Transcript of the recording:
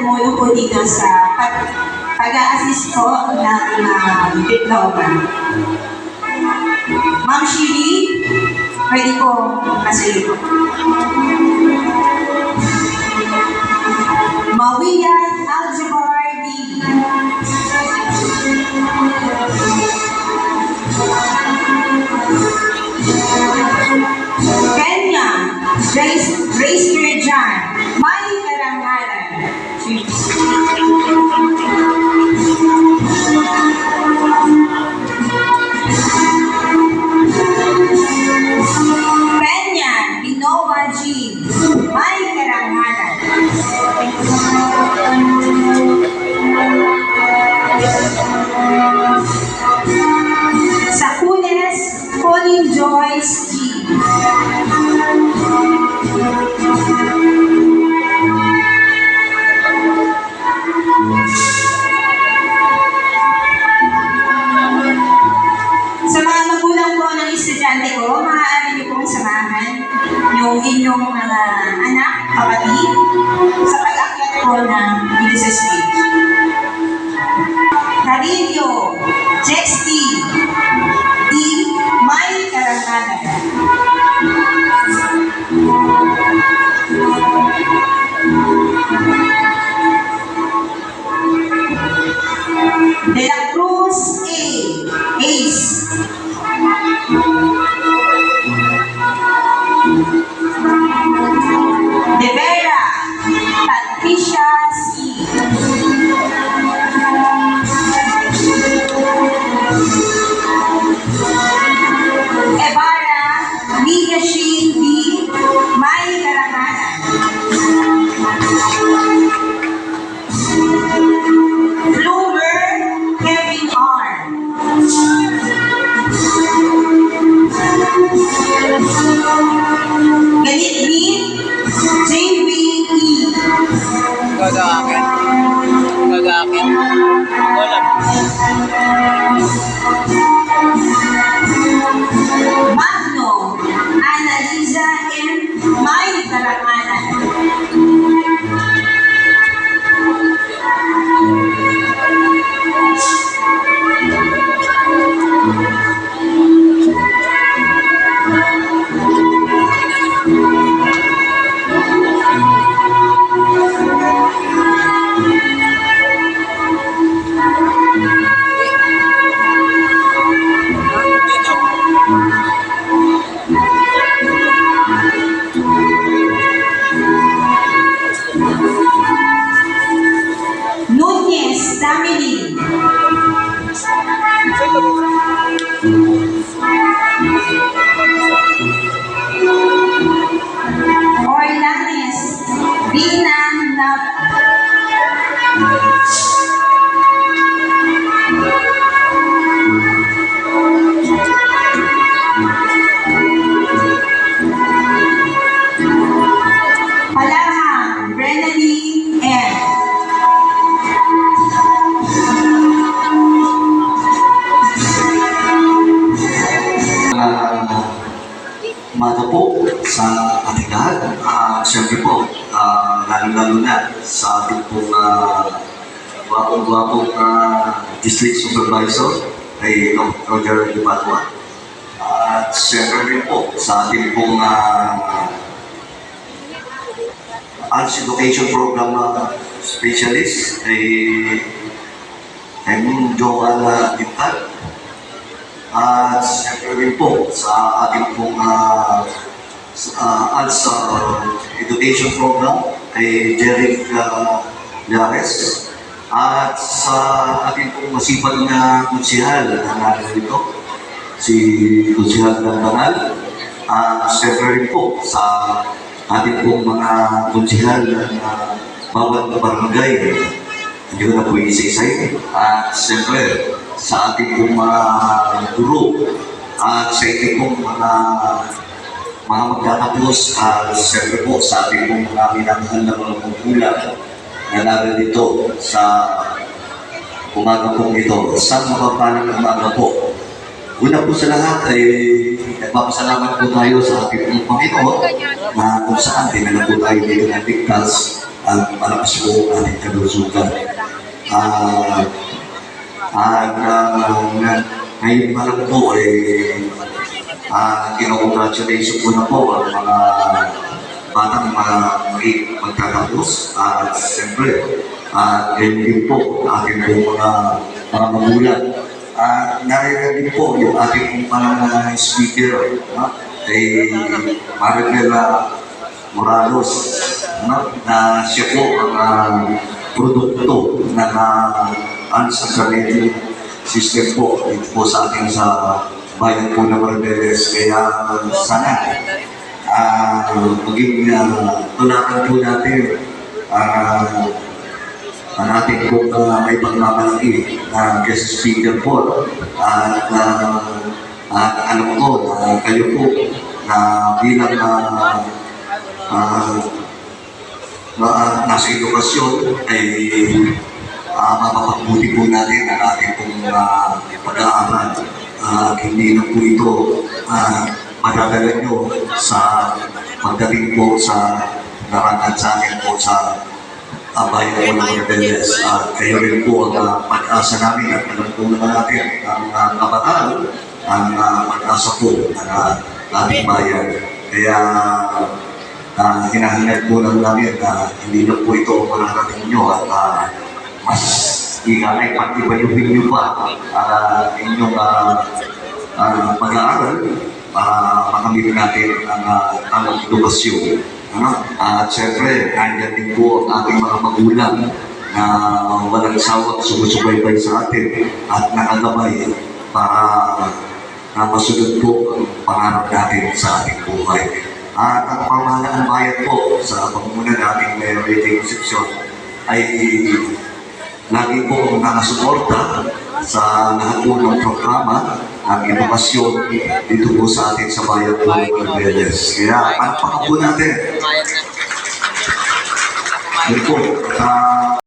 Tumulong po dito sa pag pag-a-assist po ng uh, diploma. Ma'am Shiri, pwede po masayo po. Mawiyan la Umaga po sa ating lahat. Uh, Siyempre po, uh, lalo-lalo na sa ating pong uh, gwapong-gwapong uh, district supervisor Dr. Roger Libatwa. At siyempre rin po sa ating pong uh, Arts Education Program uh, Specialist kay kay Ma'am Joanna Dintal. At siyempre rin po sa ating pong uh, uh, Arts uh, Education Program kay Jeric uh, Yares. At sa ating pong masipag na kunsihal na natin dito, si Kunsihal Gantanal. At siyempre rin po sa ating pong mga kunsihal na bawat barangay. Hindi ko na po isa-isay. At siyempre, sa ating pong mga guru at sa ating pong mga mga magtatapos at siyempre po sa ating pong mga minamahal na mga magulang na narito sa umaga pong ito. Sa mapapalang umaga po. Una po sa lahat ay nagpapasalamat po tayo sa ating pong Panginoon na kung saan dinala po tayo dito ng ligtas at malakas po ang ating kalusugan. Ah, at uh, ngayon pa lang po ay uh, kinongratulation ko na po ang mga batang mga mag- magtatapos at siyempre at ngayon din po ating po mga mga magulang at narinig din po yung ating uh, speaker no? kay Maribela Moralos no? na siya po ang uh, produkto ng uh, unsacramented system po dito po sa ating sa bayan po ng Marbeles. Kaya sana ah maging uh, tulakan po natin ah ang ating po uh, may pagmamalaki na guest speaker po at uh, at alam ko na kayo po na bilang uh, uh, na, nasa edukasyon ay uh, mapapabuti po natin ang ating pong uh, pag-aaral. Uh, hindi na po ito uh, madadala nyo sa pagdating po sa narangan sa akin po sa uh, bayan po ng Rebeldes. At kayo rin po ang uh, pag-asa namin at alam po naman natin ang uh, kabataan ang uh, pag-asa po ng uh, ating bayan. Kaya uh, hinahangad po lang namin na hindi na po ito mararating nyo at uh, mas ikanay pag-ibayubin nyo pa uh, inyong uh, uh, pag-aaral para makamit natin ang uh, tamang edukasyon. Ano? At siyempre, nandiyan din po ang ating mga magulang na walang sawat sumusubaybay sa atin at nakalabay para na masunod po ang pangarap natin sa ating buhay. At ang pamahalaan bayan po sa pamumunan nating may rating section ay lagi po nakasuporta sa lahat po ng programa ng edukasyon dito po sa atin sa bayan po ng Orbeles. Kaya palakpakan po natin. Yun po. ah,